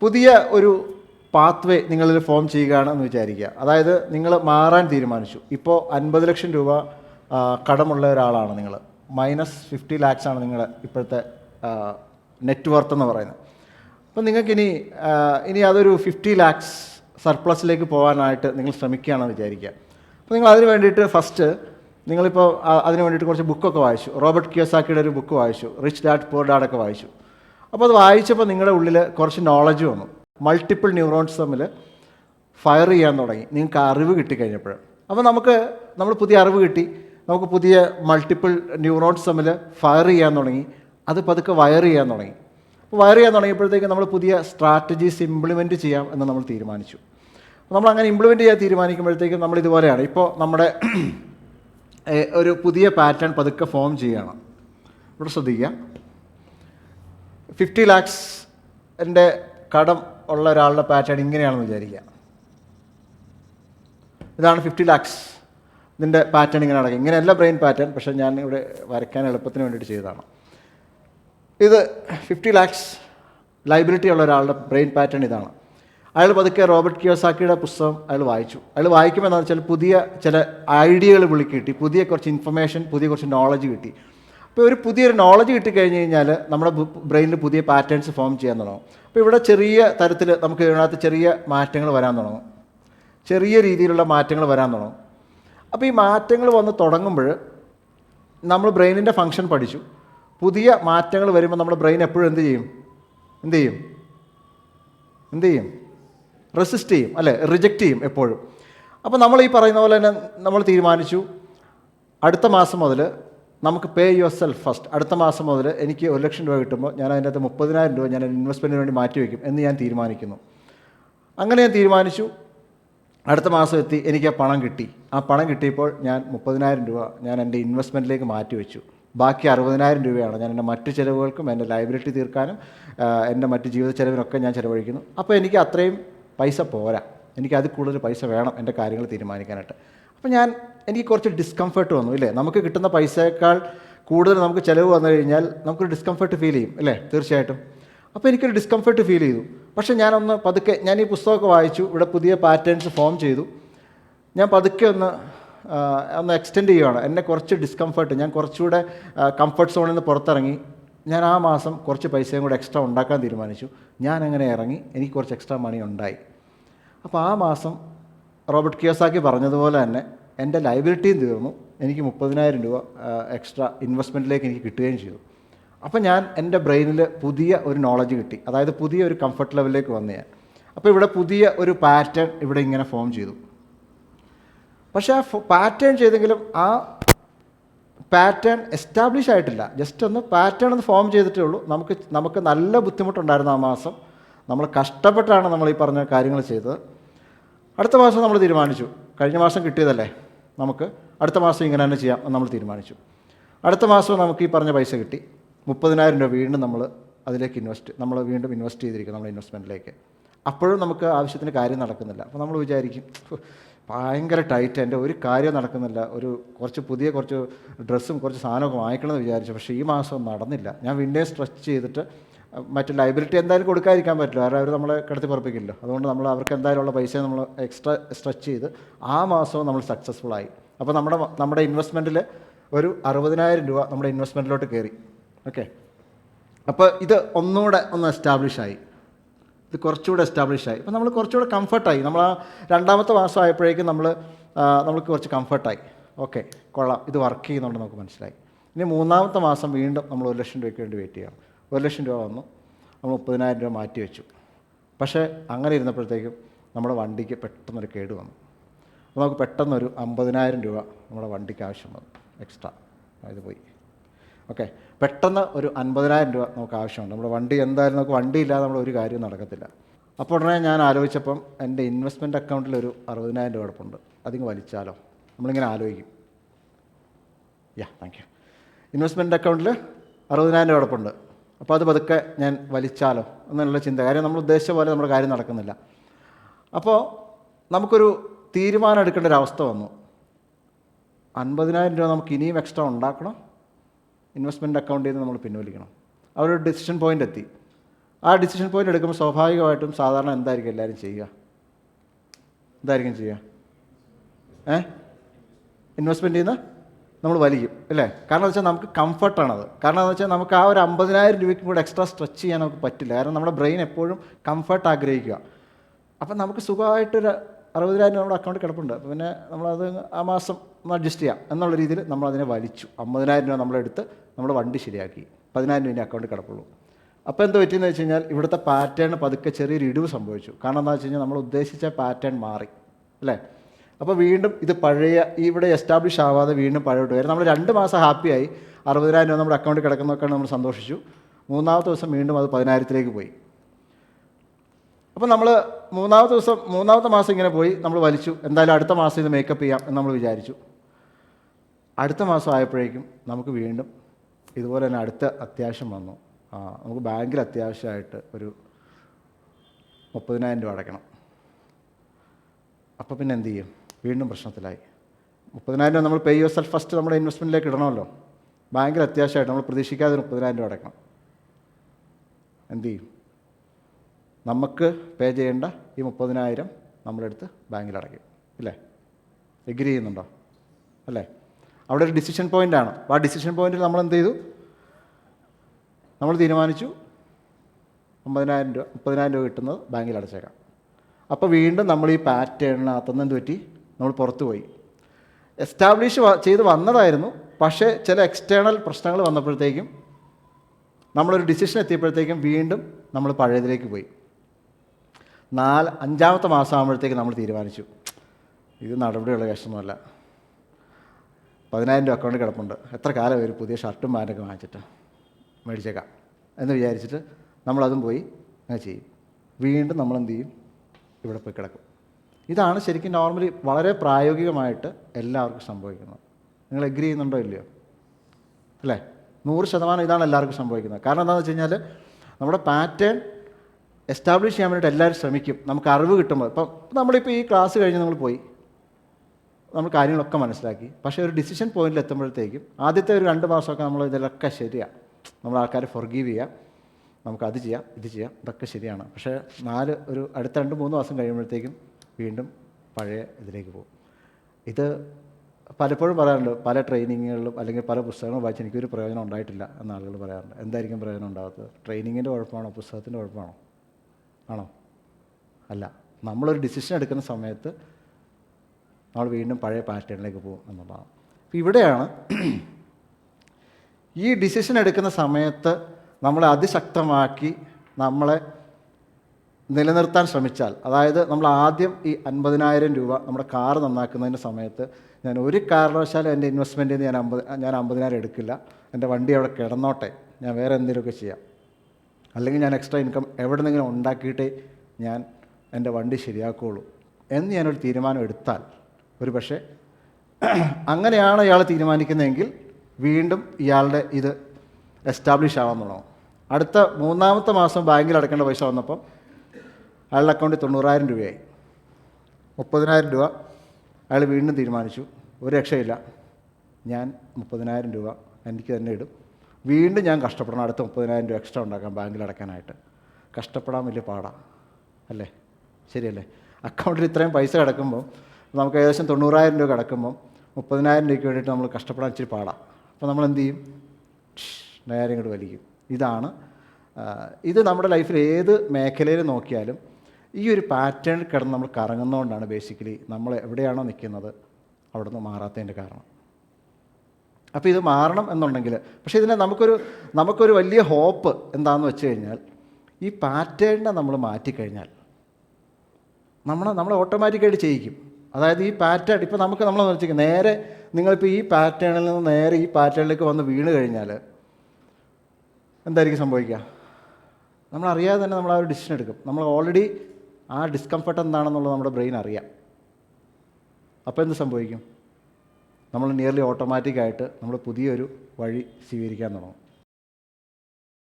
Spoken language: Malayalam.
പുതിയ ഒരു പാത്വേ നിങ്ങളിൽ ഫോം ചെയ്യുകയാണെന്ന് വിചാരിക്കുക. അതായത് നിങ്ങൾ മാറാൻ തീരുമാനിച്ചു. ഇപ്പോൾ അൻപത് ലക്ഷം രൂപ കടമുള്ള ഒരാളാണ് നിങ്ങൾ. മൈനസ് ഫിഫ്റ്റി ലാക്സ് ആണ് നിങ്ങളുടെ ഇപ്പോഴത്തെ നെറ്റ് വർത്ത് എന്ന് പറയുന്നത്. അപ്പം നിങ്ങൾക്കിനി ഇനി അതൊരു ഫിഫ്റ്റി ലാക്സ് സർപ്ലസിലേക്ക് പോകാനായിട്ട് നിങ്ങൾ ശ്രമിക്കുകയാണെന്ന് വിചാരിക്കുക. അപ്പോൾ നിങ്ങൾ അതിന് വേണ്ടിയിട്ട് ഫസ്റ്റ് നിങ്ങളിപ്പോൾ അതിന് വേണ്ടിയിട്ട് കുറച്ച് ബുക്കൊക്കെ വായിച്ചു. റോബർട്ട് കിയോസാക്കിയുടെ ഒരു ബുക്ക് വായിച്ചു. റിച്ച് ഡാഡ് പോർ ഡാഡൊക്കെ വായിച്ചു. അപ്പോൾ അത് വായിച്ചപ്പോൾ നിങ്ങളുടെ ഉള്ളിൽ കുറച്ച് നോളജ് വന്നു. മൾട്ടിപ്പിൾ ന്യൂറോൺസ് തമ്മിൽ ഫയർ ചെയ്യാൻ തുടങ്ങി. നിങ്ങൾക്ക് അറിവ് കിട്ടിക്കഴിഞ്ഞപ്പോൾ അപ്പോൾ നമുക്ക് നമ്മൾ പുതിയ അറിവ് കിട്ടി. നമുക്ക് പുതിയ മൾട്ടിപ്പിൾ ന്യൂറോൺസ് തമ്മിൽ ഫയർ ചെയ്യാൻ തുടങ്ങി. അത് പതുക്കെ വയർ ചെയ്യാൻ തുടങ്ങി. അപ്പോൾ വയർ ചെയ്യാൻ തുടങ്ങിയപ്പോഴത്തേക്ക് നമ്മൾ പുതിയ സ്ട്രാറ്റജീസ് ഇംപ്ലിമെന്റ് ചെയ്യാം എന്ന് നമ്മൾ തീരുമാനിച്ചു. നമ്മൾ അങ്ങനെ ഇംപ്ലിമെന്റ് ചെയ്യാൻ തീരുമാനിക്കുമ്പോഴത്തേക്കും നമ്മൾ ഇതുപോലെയാണ്. ഇപ്പോൾ നമ്മുടെ ഒരു പുതിയ പാറ്റേൺ പതുക്കെ ഫോം ചെയ്യുകയാണ് ഇവിടെ ശ്രദ്ധിക്കുക. ഫിഫ്റ്റി ലാക്സ് എന്റെ കടം ഉള്ള ഒരാളുടെ പാറ്റേൺ ഇങ്ങനെയാണെന്ന് വിചാരിക്കുക. ഇതാണ് ഫിഫ്റ്റി ലാക്സ് ഇതിന്റെ പാറ്റേൺ ഇങ്ങനെ നടക്കുക ഇങ്ങനെയല്ല ബ്രെയിൻ പാറ്റേൺ പക്ഷേ ഞാൻ ഇവിടെ വരയ്ക്കാൻ എളുപ്പത്തിന് വേണ്ടിയിട്ട് ചെയ്തതാണ്. ഇത് ഫിഫ്റ്റി ലാക്സ് ലൈബിലിറ്റി ഉള്ള ഒരാളുടെ ബ്രെയിൻ പാറ്റേൺ ഇതാണ്. അയാൾ പതുക്കെ റോബർട്ട് കിയോസാക്കിയുടെ പുസ്തകം അയാൾ വായിച്ചു. അയാൾ വായിക്കുമ്പോൾ എന്താണെന്ന് വെച്ചാൽ പുതിയ ചില ഐഡിയകൾ വിളിക്കിട്ടി പുതിയ കുറച്ച് ഇൻഫർമേഷൻ പുതിയ കുറച്ച് നോളജ് കിട്ടി. അപ്പോൾ ഒരു പുതിയൊരു നോളജ് കിട്ടിക്കഴിഞ്ഞ് കഴിഞ്ഞാൽ നമ്മുടെ ബ്രെയിനിൽ പുതിയ പാറ്റേൺസ് ഫോം ചെയ്യാൻ തുടങ്ങും. അപ്പോൾ ഇവിടെ ചെറിയ തരത്തിൽ നമുക്ക് ഇതിനകത്ത് ചെറിയ മാറ്റങ്ങൾ വരാൻ തുടങ്ങും. ചെറിയ രീതിയിലുള്ള മാറ്റങ്ങൾ വരാൻ തുടങ്ങും. അപ്പോൾ ഈ മാറ്റങ്ങൾ വന്ന് തുടങ്ങുമ്പോൾ നമ്മൾ ബ്രെയിനിന്റെ ഫങ്ഷൻ പഠിച്ചു. പുതിയ മാറ്റങ്ങൾ വരുമ്പോൾ നമ്മുടെ ബ്രെയിൻ എപ്പോഴും എന്ത് ചെയ്യും? എന്ത് ചെയ്യും? എന്ത് ചെയ്യും? റെസിസ്റ്റ് ചെയ്യും അല്ലേ? റിജക്റ്റ് ചെയ്യും എപ്പോഴും. അപ്പോൾ നമ്മൾ ഈ പറയുന്ന പോലെ തന്നെ നമ്മൾ തീരുമാനിച്ചു. അടുത്ത മാസം മുതൽ നമുക്ക് പേ യുവർ സെൽഫ് ഫസ്റ്റ് അടുത്ത മാസം മുതൽ എനിക്ക് ഒരു ലക്ഷം രൂപ കിട്ടുമ്പോൾ ഞാൻ അതിന്റെ അകത്ത് മുപ്പതിനായിരം രൂപ ഞാൻ ഇൻവെസ്റ്റ്മെന്റിന് വേണ്ടി മാറ്റി വയ്ക്കും എന്ന് ഞാൻ തീരുമാനിക്കുന്നു. അങ്ങനെ ഞാൻ തീരുമാനിച്ചു. അടുത്ത മാസം എത്തി എനിക്ക് ആ പണം കിട്ടി. ആ പണം കിട്ടിയപ്പോൾ ഞാൻ മുപ്പതിനായിരം രൂപ ഞാൻ എന്റെ ഇൻവെസ്റ്റ്മെന്റിലേക്ക് മാറ്റി വെച്ചു. ബാക്കി അറുപതിനായിരം രൂപയാണ് ഞാൻ എന്റെ മറ്റ് ചിലവുകൾക്കും എന്റെ ലൈബിലിറ്റി തീർക്കാനും എന്റെ മറ്റ് ജീവിത ചിലവിനൊക്കെ ഞാൻ ചിലവഴിക്കുന്നു. അപ്പോൾ എനിക്ക് അത്രയും പൈസ പോരാ. എനിക്ക് അതിൽ കൂടുതൽ പൈസ വേണം എന്റെ കാര്യങ്ങൾ തീരുമാനിക്കാനായിട്ട്. അപ്പോൾ ഞാൻ എനിക്ക് കുറച്ച് ഡിസ്കംഫർട്ട് വന്നു ഇല്ലേ? നമുക്ക് കിട്ടുന്ന പൈസയേക്കാൾ കൂടുതൽ നമുക്ക് ചിലവ് വന്നു കഴിഞ്ഞാൽ നമുക്കൊരു ഡിസ്കംഫർട്ട് ഫീൽ ചെയ്യും അല്ലേ തീർച്ചയായിട്ടും. അപ്പോൾ എനിക്കൊരു ഡിസ്കംഫർട്ട് ഫീൽ ചെയ്തു. പക്ഷേ ഞാനൊന്ന് പതുക്കെ ഞാൻ ഈ പുസ്തകമൊക്കെ വായിച്ചു ഇവിടെ പുതിയ പാറ്റേൺസ് ഫോം ചെയ്തു. ഞാൻ പതുക്കെ ഒന്ന് ഒന്ന് എക്സ്റ്റെൻഡ് ചെയ്യുകയാണ് എന്നെ കുറച്ച് ഡിസ്കംഫർട്ട് ഞാൻ കുറച്ചുകൂടെ കംഫർട്ട് സോണിൽ നിന്ന് പുറത്തിറങ്ങി. ഞാൻ ആ മാസം കുറച്ച് പൈസയും കൂടെ എക്സ്ട്രാ ഉണ്ടാക്കാൻ തീരുമാനിച്ചു. ഞാൻ അങ്ങനെ ഇറങ്ങി എനിക്ക് കുറച്ച് എക്സ്ട്രാ മണി ഉണ്ടായി. അപ്പോൾ ആ മാസം റോബർട്ട് കിയോസാക്കി പറഞ്ഞതുപോലെ തന്നെ എന്റെ ലൈബിലിറ്റിയും തീർന്നു. എനിക്ക് മുപ്പതിനായിരം രൂപ എക്സ്ട്രാ ഇൻവെസ്റ്റ്മെന്റിലേക്ക് എനിക്ക് കിട്ടുകയും ചെയ്തു. അപ്പോൾ ഞാൻ എന്റെ ബ്രെയിനിൽ പുതിയ ഒരു നോളജ് കിട്ടി. അതായത് പുതിയ ഒരു കംഫർട്ട് ലെവലിലേക്ക് വന്നു ഞാൻ. അപ്പോൾ ഇവിടെ പുതിയ ഒരു പാറ്റേൺ ഇവിടെ ഇങ്ങനെ ഫോം ചെയ്തു. പക്ഷേ ആ പാറ്റേൺ ചെയ്തെങ്കിലും ആ പാറ്റേൺ എസ്റ്റാബ്ലിഷ് ആയിട്ടില്ല. ജസ്റ്റ് ഒന്ന് പാറ്റേൺ ഒന്ന് ഫോം ചെയ്തിട്ടേ ഉള്ളൂ. നമുക്ക് നമുക്ക് നല്ല ബുദ്ധിമുട്ടുണ്ടായിരുന്നു ആ മാസം. നമ്മൾ കഷ്ടപ്പെട്ടാണ് നമ്മൾ ഈ പറഞ്ഞ കാര്യങ്ങൾ ചെയ്തത്. അടുത്ത മാസം നമ്മൾ തീരുമാനിച്ചു. കഴിഞ്ഞ മാസം കിട്ടിയതല്ലേ? നമുക്ക് അടുത്ത മാസം ഇങ്ങനെ തന്നെ ചെയ്യാം നമ്മൾ തീരുമാനിച്ചു. അടുത്ത മാസം നമുക്ക് ഈ പറഞ്ഞ പൈസ കിട്ടി. മുപ്പതിനായിരം രൂപ വീണ്ടും നമ്മൾ അതിലേക്ക് ഇൻവെസ്റ്റ് നമ്മൾ വീണ്ടും ഇൻവെസ്റ്റ് ചെയ്തിരിക്കും നമ്മൾ ഇൻവെസ്റ്റ്മെന്റിലേക്ക് അപ്പോഴും നമുക്ക് ആവശ്യത്തിന് കാര്യം നടക്കുന്നില്ല. അപ്പോൾ നമ്മൾ വിചാരിക്കും "ഫു, ഭയങ്കര ടൈറ്റ് എന്റെ ഒരു കാര്യം നടക്കുന്നില്ല. ഒരു കുറച്ച് പുതിയ കുറച്ച് ഡ്രസ്സും കുറച്ച് സാധനമൊക്കെ വാങ്ങിക്കണമെന്ന് വിചാരിച്ചു. പക്ഷേ ഈ മാസം നടന്നില്ല. ഞാൻ വീണ്ടും സ്ട്രെച്ച് ചെയ്തിട്ട് മറ്റ് ലൈബിലിറ്റി എന്തായാലും കൊടുക്കാതിരിക്കാൻ പറ്റില്ല. കാരണം അവർ നമ്മളെ കിടത്തി അതുകൊണ്ട് നമ്മൾ അവർക്ക് എന്തായാലും ഉള്ള പൈസ നമ്മൾ എക്സ്ട്രാ സ്ട്രെച്ച് ചെയ്ത് ആ മാസവും നമ്മൾ സക്സസ്ഫുൾ ആയി. അപ്പോൾ നമ്മുടെ നമ്മുടെ ഇൻവെസ്റ്റ്മെന്റിൽ ഒരു അറുപതിനായിരം രൂപ നമ്മുടെ ഇൻവെസ്റ്റ്മെന്റിലോട്ട് കയറി ഓക്കെ അപ്പോൾ ഇത് ഒന്നുകൂടെ ഒന്ന് എസ്റ്റാബ്ലിഷ് ആയി. ഇത് കുറച്ചുകൂടെ എസ്റ്റാബ്ലിഷ് ആയി. അപ്പോൾ നമ്മൾ കുറച്ചുകൂടെ കംഫർട്ടായി നമ്മൾ ആ രണ്ടാമത്തെ മാസം ആയപ്പോഴേക്കും നമ്മൾ നമുക്ക് കുറച്ച് കംഫർട്ടായി ഓക്കെ കൊള്ളാം. ഇത് വർക്ക് ചെയ്യുന്നുണ്ടെന്ന് നമുക്ക് മനസ്സിലായി. ഇനി മൂന്നാമത്തെ മാസം വീണ്ടും നമ്മൾ ഒരു ലക്ഷം രൂപയ്ക്ക് വേണ്ടി വെയിറ്റ് ചെയ്യാം. ഒരു ലക്ഷം രൂപ വന്നു. നമ്മൾ മുപ്പതിനായിരം രൂപ മാറ്റി വെച്ചു. പക്ഷേ അങ്ങനെ ഇരുന്നപ്പോഴത്തേക്കും നമ്മുടെ വണ്ടിക്ക് പെട്ടെന്നൊരു കേട് വന്നു. അപ്പോൾ നമുക്ക് പെട്ടെന്നൊരു അമ്പതിനായിരം രൂപ നമ്മുടെ വണ്ടിക്ക് ആവശ്യം വന്നു. എക്സ്ട്രാ ഇത് പോയി. ഓക്കെ പെട്ടെന്ന് ഒരു അൻപതിനായിരം രൂപ നമുക്ക് ആവശ്യമുണ്ട്. നമ്മുടെ വണ്ടി എന്തായാലും നമുക്ക് വണ്ടി ഇല്ലാതെ നമ്മൾ ഒരു കാര്യം നടക്കത്തില്ല. അപ്പോൾ ഉടനെ ഞാൻ ആലോചിച്ചപ്പം എന്റെ ഇൻവെസ്റ്റ്മെന്റ് അക്കൗണ്ടിൽ ഒരു അറുപതിനായിരം രൂപ കിടപ്പുണ്ട്. അതിങ്ങ് വലിച്ചാലോ? നമ്മളിങ്ങനെ ആലോചിക്കും. യാ താങ്ക് യു ഇൻവെസ്റ്റ്മെന്റ് അക്കൗണ്ടിൽ അറുപതിനായിരം രൂപ കിടപ്പുണ്ട്. അപ്പോൾ അത് പതുക്കെ ഞാൻ വലിച്ചാലോ എന്നുള്ള ചിന്ത. കാര്യം നമ്മൾ ഉദ്ദേശിച്ച പോലെ നമ്മുടെ കാര്യം നടക്കുന്നില്ല. അപ്പോൾ നമുക്കൊരു തീരുമാനം എടുക്കേണ്ട ഒരു അവസ്ഥ വന്നു. അൻപതിനായിരം രൂപ നമുക്ക് ഇനിയും എക്സ്ട്രാ ഉണ്ടാക്കണം. ഇൻവെസ്റ്റ്മെന്റ് അക്കൗണ്ടിൽ നിന്ന് നമ്മൾ പിൻവലിക്കണം. അവരൊരു ഡിസിഷൻ പോയിന്റ് എത്തി. ആ ഡിസിഷൻ പോയിന്റ് എടുക്കുമ്പോൾ സ്വാഭാവികമായിട്ടും സാധാരണ എന്തായിരിക്കും എല്ലാവരും ചെയ്യുക? എന്തായിരിക്കും ചെയ്യുക? ഏ? ഇൻവെസ്റ്റ്മെന്റ് ചെയ്യുന്ന? നമ്മൾ വലിക്കും അല്ലേ? കാരണം എന്ന് വെച്ചാൽ നമുക്ക് കംഫർട്ടാണത് കാരണം എന്ന് വെച്ചാൽ നമുക്ക് ആ ഒരു അമ്പതിനായിരം രൂപയ്ക്കും കൂടെ എക്സ്ട്രാ സ്ട്രെച്ച് ചെയ്യാൻ നമുക്ക് പറ്റില്ല. കാരണം നമ്മുടെ ബ്രെയിൻ എപ്പോഴും കംഫർട്ട് ആഗ്രഹിക്കുക. അപ്പം നമുക്ക് സുഖമായിട്ടൊരു അറുപതിനായിരം നമ്മുടെ അക്കൗണ്ട് കിടപ്പുണ്ട്. അപ്പോൾ പിന്നെ നമ്മളത് ആ മാസം ഒന്ന് അഡ്ജസ്റ്റ് ചെയ്യാം. എന്നുള്ള രീതിയിൽ നമ്മളതിനെ വലിച്ചു. അമ്പതിനായിരം രൂപ നമ്മളെടുത്ത് നമ്മുടെ വണ്ടി ശരിയാക്കി. പതിനായിരം രൂപ അക്കൗണ്ട് കിടപ്പുള്ളൂ. അപ്പോൾ എന്ത് പറ്റിയെന്ന് വെച്ച് കഴിഞ്ഞാൽ ഇവിടുത്തെ പാറ്റേൺ പതുക്കെ ചെറിയൊരു ഇടിവ് സംഭവിച്ചു. കാരണം എന്താ വെച്ച് കഴിഞ്ഞാൽ നമ്മൾ ഉദ്ദേശിച്ച പാറ്റേൺ മാറി. അല്ലേ? അപ്പോൾ വീണ്ടും ഇത് പഴയ ഇവിടെ എസ്റ്റാബ്ലിഷ് ആവാതെ വീണ്ടും പഴയോട്ട് വരും. നമ്മൾ രണ്ട് മാസം ഹാപ്പിയായി അറുപതിനായിരം രൂപ നമ്മുടെ അക്കൗണ്ടിൽ കിടക്കുന്നതൊക്കെ നമ്മൾ സന്തോഷിച്ചു. മൂന്നാമത്തെ ദിവസം വീണ്ടും അത് പതിനായിരത്തിലേക്ക് പോയി. അപ്പോൾ നമ്മൾ മൂന്നാമത്തെ ദിവസം മൂന്നാമത്തെ മാസം ഇങ്ങനെ പോയി. നമ്മൾ വലിച്ചു. എന്തായാലും അടുത്ത മാസം ഇത് മേക്കപ്പ് ചെയ്യാം എന്ന് നമ്മൾ വിചാരിച്ചു. അടുത്ത മാസം ആയപ്പോഴേക്കും നമുക്ക് വീണ്ടും ഇതുപോലെ തന്നെ അടുത്ത അത്യാവശ്യം വന്നു. ആ നമുക്ക് ബാങ്കിൽ അത്യാവശ്യമായിട്ട് ഒരു മുപ്പതിനായിരം രൂപ അടയ്ക്കണം. അപ്പോൾ പിന്നെ എന്ത് ചെയ്യും? വീണ്ടും പ്രശ്നത്തിലായി. മുപ്പതിനായിരം രൂപ നമ്മൾ പേ യുവർ സെൽഫ് ഫസ്റ്റ് നമ്മുടെ ഇൻവെസ്റ്റ്മെന്റിലേക്ക് ഇടണമല്ലോ. ഭയങ്കര അത്യാവശ്യമായിട്ട് നമ്മൾ പ്രതീക്ഷിക്കാതെ മുപ്പതിനായിരം രൂപ അടയ്ക്കണം. എന്ത് ചെയ്യും? നമുക്ക് പേ ചെയ്യേണ്ട ഈ മുപ്പതിനായിരം നമ്മളെടുത്ത് ബാങ്കിൽ അടയ്ക്കും. ഇല്ലേ? എഗ്രി ചെയ്യുന്നുണ്ടോ? അല്ലേ? അവിടെ ഒരു ഡിസിഷൻ പോയിന്റ് ആണ്. അപ്പോൾ ആ ഡിസിഷൻ പോയിന്റിൽ നമ്മൾ എന്ത് ചെയ്തു? നമ്മൾ തീരുമാനിച്ചു അമ്പതിനായിരം രൂപ മുപ്പതിനായിരം രൂപ കിട്ടുന്നത് ബാങ്കിൽ അടച്ചേക്കാം. അപ്പോൾ വീണ്ടും നമ്മൾ ഈ പാറ്റേണിനകത്തുനിന്ന് എന്ത് പറ്റി? നമ്മൾ പുറത്തു പോയി. എസ്റ്റാബ്ലിഷ് ചെയ്ത് വന്നതായിരുന്നു. പക്ഷേ ചില എക്സ്റ്റേണൽ പ്രശ്നങ്ങൾ വന്നപ്പോഴത്തേക്കും നമ്മളൊരു ഡിസിഷൻ എത്തിയപ്പോഴത്തേക്കും വീണ്ടും നമ്മൾ പഴയതിലേക്ക് പോയി. നാല് അഞ്ചാമത്തെ മാസം ആകുമ്പോഴത്തേക്ക് നമ്മൾ തീരുമാനിച്ചു. ഇത് നടപടിയുള്ള കേസൊന്നുമല്ല പതിനായിരം രൂപ അക്കൗണ്ട് കിടപ്പുണ്ട്. എത്ര കാലം ഒരു പുതിയ ഷർട്ടും പാന്റൊക്കെ വാങ്ങിച്ചിട്ട് മേടിച്ചേക്കാം എന്ന് വിചാരിച്ചിട്ട് നമ്മളതും പോയി അങ്ങനെ ചെയ്യും. വീണ്ടും നമ്മളെന്ത് ചെയ്യും? ഇവിടെ പോയി കിടക്കും. ഇതാണ് ശരിക്കും നോർമലി വളരെ പ്രായോഗികമായിട്ട് എല്ലാവർക്കും സംഭവിക്കുന്നത്. നിങ്ങൾ എഗ്രി ചെയ്യുന്നുണ്ടോ ഇല്ലയോ? അല്ലേ? നൂറ് ശതമാനം ഇതാണ് എല്ലാവർക്കും സംഭവിക്കുന്നത്. കാരണം എന്താണെന്ന് വെച്ച് കഴിഞ്ഞാൽ നമ്മുടെ പാറ്റേൺ എസ്റ്റാബ്ലിഷ് ചെയ്യാൻ വേണ്ടിയിട്ട് എല്ലാവരും ശ്രമിക്കും. നമുക്ക് അറിവ് കിട്ടുമ്പോൾ. ഇപ്പം നമ്മളിപ്പോൾ ഈ ക്ലാസ് കഴിഞ്ഞ് നമ്മൾ പോയി. നമ്മൾ കാര്യങ്ങളൊക്കെ മനസ്സിലാക്കി. പക്ഷേ ഒരു ഡിസിഷൻ പോയിന്റിൽ എത്തുമ്പോഴത്തേക്കും ആദ്യത്തെ ഒരു രണ്ട് മാസമൊക്കെ നമ്മൾ ഇതിലൊക്കെ ശരിയാണ് നമ്മൾ ആൾക്കാരെ ഫൊർഗീവ് ചെയ്യാം. നമുക്ക് അത് ചെയ്യാം ഇത് ചെയ്യാം ഇതൊക്കെ ശരിയാണ്. പക്ഷേ നാല് ഒരു അടുത്ത രണ്ട് മൂന്ന് മാസം കഴിയുമ്പോഴത്തേക്കും വീണ്ടും പഴയ ഇതിലേക്ക് പോകും. ഇത് പലപ്പോഴും പറയാറുണ്ട് പല ട്രെയിനിങ്ങുകളിലും അല്ലെങ്കിൽ പല പുസ്തകങ്ങളും വായിച്ച് എനിക്കൊരു പ്രയോജനം ഉണ്ടായിട്ടില്ല എന്ന് ആളുകൾ പറയാറുണ്ട്. എന്തായിരിക്കും പ്രയോജനം ഉണ്ടാകാത്തത് ട്രെയിനിങ്ങിന്റെ കുഴപ്പമാണോ? പുസ്തകത്തിന്റെ കുഴപ്പമാണോ? ആണോ? അല്ല. നമ്മളൊരു ഡിസിഷൻ എടുക്കുന്ന സമയത്ത് നമ്മൾ വീണ്ടും പഴയ പാറ്റേണിലേക്ക് പോകും എന്നുള്ളതാണ്. അപ്പോൾ ഇവിടെയാണ് ഈ ഡിസിഷൻ എടുക്കുന്ന സമയത്ത് നമ്മളെ അതിശക്തമാക്കി നമ്മളെ നിലനിർത്താൻ ശ്രമിച്ചാൽ അതായത് നമ്മൾ ആദ്യം ഈ അൻപതിനായിരം രൂപ നമ്മുടെ കാർ നന്നാക്കുന്നതിന്റെ സമയത്ത് ഞാൻ ഒരു കാരണവശാലും എന്റെ ഇൻവെസ്റ്റ്മെന്റിൽ നിന്ന് ഞാൻ അമ്പത് ഞാൻ അമ്പതിനായിരം എടുക്കില്ല. എന്റെ വണ്ടി അവിടെ കിടന്നോട്ടെ. ഞാൻ വേറെ എന്തെങ്കിലുമൊക്കെ ചെയ്യാം. അല്ലെങ്കിൽ ഞാൻ എക്സ്ട്രാ ഇൻകം എവിടെ നിന്നെങ്കിലും ഉണ്ടാക്കിയിട്ടേ ഞാൻ എന്റെ വണ്ടി ശരിയാക്കുകയുള്ളൂ എന്ന് ഞാനൊരു തീരുമാനം എടുത്താൽ. ഒരു പക്ഷേ അങ്ങനെയാണ് ഇയാൾ തീരുമാനിക്കുന്നതെങ്കിൽ വീണ്ടും ഇയാളുടെ ഇത് എസ്റ്റാബ്ലിഷ് ആവാൻ തുടങ്ങും. അടുത്ത മൂന്നാമത്തെ മാസം ബാങ്കിൽ അടക്കേണ്ട പൈസ വന്നപ്പം അയാളുടെ അക്കൗണ്ടിൽ തൊണ്ണൂറായിരം രൂപയായി. മുപ്പതിനായിരം രൂപ അയാൾ വീണ്ടും തീരുമാനിച്ചു. ഒരു രക്ഷയില്ല. ഞാൻ മുപ്പതിനായിരം രൂപ എനിക്ക് തന്നെ ഇടും. വീണ്ടും ഞാൻ കഷ്ടപ്പെടണം. അടുത്ത മുപ്പതിനായിരം രൂപ എക്സ്ട്രാ ഉണ്ടാക്കാം ബാങ്കിൽ അടയ്ക്കാനായിട്ട്. കഷ്ടപ്പെടാൻ വലിയ പാടാണ് അല്ലേ? ശരിയല്ലേ? അക്കൗണ്ടിൽ ഇത്രയും പൈസ കിടക്കുമ്പോൾ നമുക്ക് ഏകദേശം തൊണ്ണൂറായിരം രൂപ കിടക്കുമ്പോൾ മുപ്പതിനായിരം രൂപയ്ക്ക് വേണ്ടിയിട്ട് നമ്മൾ കഷ്ടപ്പെടാൻ ഇച്ചിരി പാടാണ് അപ്പോൾ നമ്മൾ എന്ത് ചെയ്യും? നേരം ഇങ്ങോട്ട് വലിക്കും. ഇതാണ് ഇത് നമ്മുടെ ലൈഫിൽ ഏത് മേഖലയിൽ നോക്കിയാലും ഈ ഒരു പാറ്റേൺ കിടന്ന് നമ്മൾ കറങ്ങുന്നതുകൊണ്ടാണ് ബേസിക്കലി നമ്മൾ എവിടെയാണോ നിൽക്കുന്നത് അവിടെ നിന്ന് മാറാത്തതിന്റെ കാരണം. അപ്പോൾ ഇത് മാറണം എന്നുണ്ടെങ്കിൽ പക്ഷേ ഇതിനെ നമുക്കൊരു നമുക്കൊരു വലിയ ഹോപ്പ് എന്താണെന്ന് വെച്ച് കഴിഞ്ഞാൽ ഈ പാറ്റേണിനെ നമ്മൾ മാറ്റിക്കഴിഞ്ഞാൽ നമ്മൾ നമ്മൾ ഓട്ടോമാറ്റിക്കായിട്ട് ചെയ്യിക്കും. അതായത് ഈ പാറ്റേൺ ഇപ്പോൾ നമുക്ക് നമ്മൾ വെച്ചിരിക്കും നേരെ നിങ്ങളിപ്പോൾ ഈ പാറ്റേണിൽ നിന്ന് നേരെ ഈ പാറ്റേണിലേക്ക് വന്ന് വീണ് കഴിഞ്ഞാൽ എന്തായിരിക്കും സംഭവിക്കുക? നമ്മളറിയാതെ തന്നെ നമ്മൾ ആ ഒരു ഡിസിഷൻ എടുക്കും. നമ്മൾ ഓൾറെഡി ആ ഡിസ്കംഫർട്ട് എന്താണെന്നുള്ളത് നമ്മുടെ ബ്രെയിൻ അറിയാം. അപ്പോൾ എന്ത് സംഭവിക്കും? നമ്മൾ നിയർലി ഓട്ടോമാറ്റിക്കായിട്ട് നമ്മൾ പുതിയൊരു വഴി സ്വീകരിക്കാൻ തുടങ്ങും.